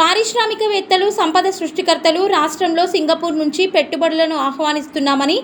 পাঁচ పారిశ్రామికవేత్తలు సంపద సృష్టికర్తలు రాష్ట్రంలో సింగపూర్ నుంచి పెట్టుబడులను ఆహ్వానిస్తున్నామని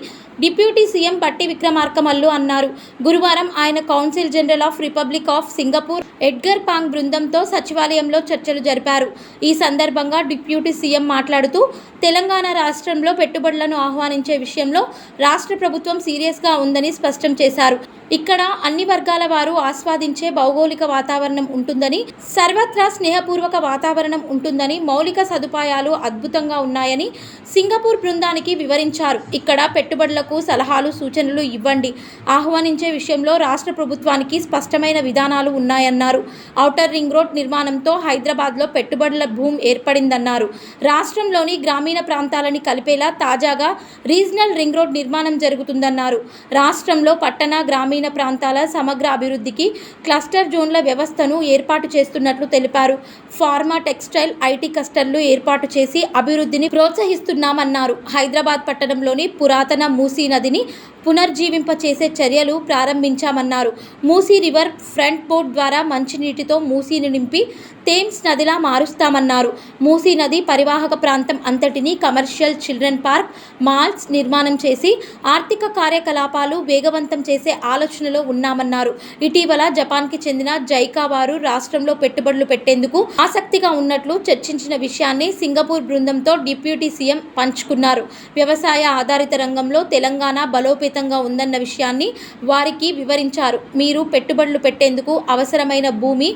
డిప్యూటీ సీఎం బట్టి విక్రమార్కమల్లు అన్నారు. గురువారం ఆయన council general of republic of Singapore Edgar Pang బృందంతో సచివాలయంలో చర్చలు జరిపారు. ఈ సందర్భంగా డిప్యూటీ సీఎం మాట్లాడుతూ తెలంగాణ రాష్ట్రంలో పెట్టుబడులను ఆహ్వానించే విషయంలో రాష్ట్ర ప్రభుత్వం సీరియస్గా ఉందని స్పష్టం చేశారు. ఇక్కడ అన్ని వర్గాల వారు ఆస్వాదించే భౌగోళిక వాతావరణం ఉంటుందని సర్వత్రా స్నేహపూర్వక వాతావరణం ఉంటుందని మౌలిక సదుపాయాలు అద్భుతంగా ఉన్నాయని సింగపూర్ బృందానికి వివరించారు. ఇక్కడ పెట్టుబడులకు సలహాలు సూచనలు ఇవ్వండి. ఆహ్వానించే విషయంలో రాష్ట్ర ప్రభుత్వానికి స్పష్టమైన విధానాలు ఉన్నాయన్నారు. ఔటర్ రింగ్ రోడ్ నిర్మాణంతో హైదరాబాద్లో పెట్టుబడుల భూమి ఏర్పడిందన్నారు. రాష్ట్రంలోని గ్రామీణ ప్రాంతాలని కలిపేలా తాజాగా రీజనల్ రింగ్ రోడ్ నిర్మాణం జరుగుతుందన్నారు. రాష్ట్రంలో పట్టణ గ్రామీణ ప్రాంతాల సమగ్ర అభివృద్ధికి క్లస్టర్ జోన్ల వ్యవస్థను ఏర్పాటు చేస్తున్నట్లు తెలిపారు. ఫార్మా టెక్స్టైల్ ఐ ఐటీ క్లస్టర్లు ఏర్పాటు చేసి అభివృద్ధిని ప్రోత్సహిస్తున్నామన్నారు. హైదరాబాద్ పట్టణంలోని పురాతన మూసీ నదిని పునర్జీవింపచేసే చర్యలు ప్రారంభించామన్నారు. మూసీ రివర్ ఫ్రంట్ బోర్డ్ ద్వారా మంచినీటితో మూసీని నింపి థేమ్స్ నదిలా మారుస్తామన్నారు. మూసీ నది పరివాహక ప్రాంతం అంతటిని కమర్షియల్ చిల్డ్రన్ పార్క్ మాల్స్ నిర్మాణం చేసి ఆర్థిక కార్యకలాపాలు వేగవంతం చేసే ఆలోచనలో ఉన్నామన్నారు. ఇటీవల జపాన్కి చెందిన జైకా వారు రాష్ట్రంలో పెట్టుబడులు పెట్టేందుకు ఆసక్తిగా ఉన్నట్లు చర్చ చర్చించిన విషయాన్ని సింగపూర్ బృందంతో డిప్యూటీ సీఎం పంచుకున్నారు. వ్యవసాయ ఆధారిత రంగంలో తెలంగాణ బలోపేతంగా ఉందన్న విషయాన్ని వారికి వివరించారు. మీరు పెట్టుబడులు పెట్టేందుకు అవసరమైన భూమి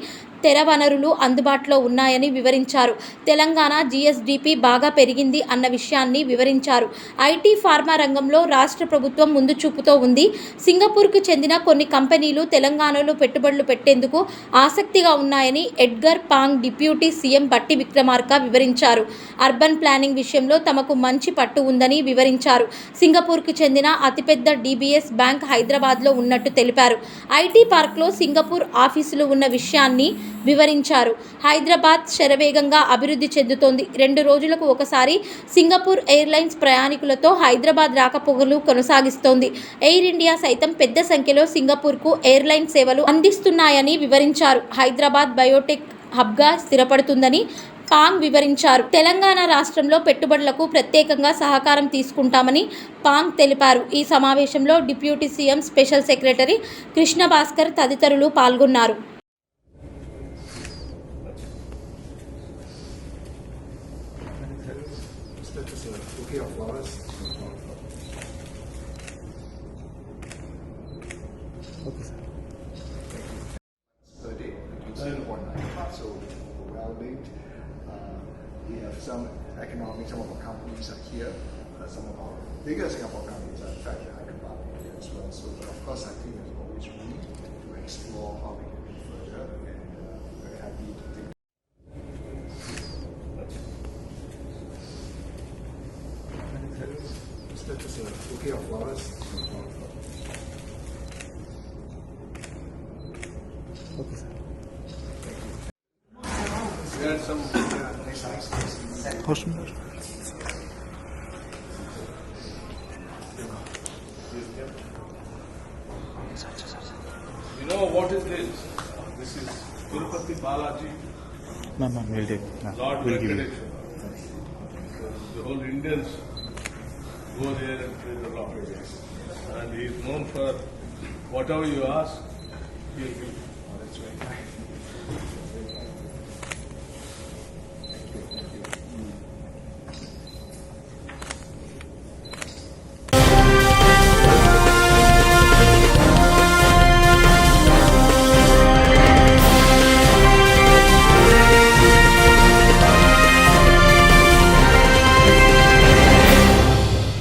తెర వనరులు అందుబాటులో ఉన్నాయని వివరించారు. తెలంగాణ జీఎస్డిపి బాగా పెరిగింది అన్న విషయాన్ని వివరించారు. ఐటీ ఫార్మా రంగంలో రాష్ట్ర ప్రభుత్వం ముందు చూపుతో ఉంది. సింగపూర్కు చెందిన కొన్ని కంపెనీలు తెలంగాణలో పెట్టుబడులు పెట్టేందుకు ఆసక్తిగా ఉన్నాయని ఎడ్గర్ పాంగ్ డిప్యూటీ సీఎం బట్టి విక్రమార్క వివరించారు. అర్బన్ ప్లానింగ్ విషయంలో తమకు మంచి పట్టు ఉందని వివరించారు. సింగపూర్కు చెందిన అతిపెద్ద డీబీఎస్ బ్యాంక్ హైదరాబాద్లో ఉన్నట్టు తెలిపారు. ఐటీ పార్క్లో సింగపూర్ ఆఫీసులు ఉన్న విషయాన్ని వివరించారు. హైదరాబాద్ శరవేగంగా అభివృద్ధి చెందుతోంది. రెండు రోజులకు ఒకసారి సింగపూర్ ఎయిర్లైన్స్ ప్రయాణికులతో హైదరాబాద్ రాకపోగలు కొనసాగిస్తోంది. ఎయిర్ ఇండియా సైతం పెద్ద సంఖ్యలో సింగపూర్కు ఎయిర్లైన్ సేవలు అందిస్తున్నాయని వివరించారు. హైదరాబాద్ బయోటెక్ హబ్గా స్థిరపడుతుందని పాంగ్ వివరించారు. తెలంగాణ రాష్ట్రంలో పెట్టుబడులకు ప్రత్యేకంగా సహకారం తీసుకుంటామని పాంగ్ తెలిపారు. ఈ సమావేశంలో deputy CM special secretary Krishna Bhaskar తదితరులు పాల్గొన్నారు. Mr. Just a bouquet of flowers. Okay. Per day, so we're well linked. Uh, We have some economic, some of our companies are here, uh, some of our bigger Singapore companies are in fact in Hyderabad as well. So of course, I think Mr. Just a bouquet of flowers. Okay, sir. We had some, uh, nice. You know what is this? This is Tirupati Balaji, Ma'am, ma'am, we'll take. Ma'am, Lord we'll give you. The whole Indians go there and pray the Lord. And he is known for whatever you ask, he will give.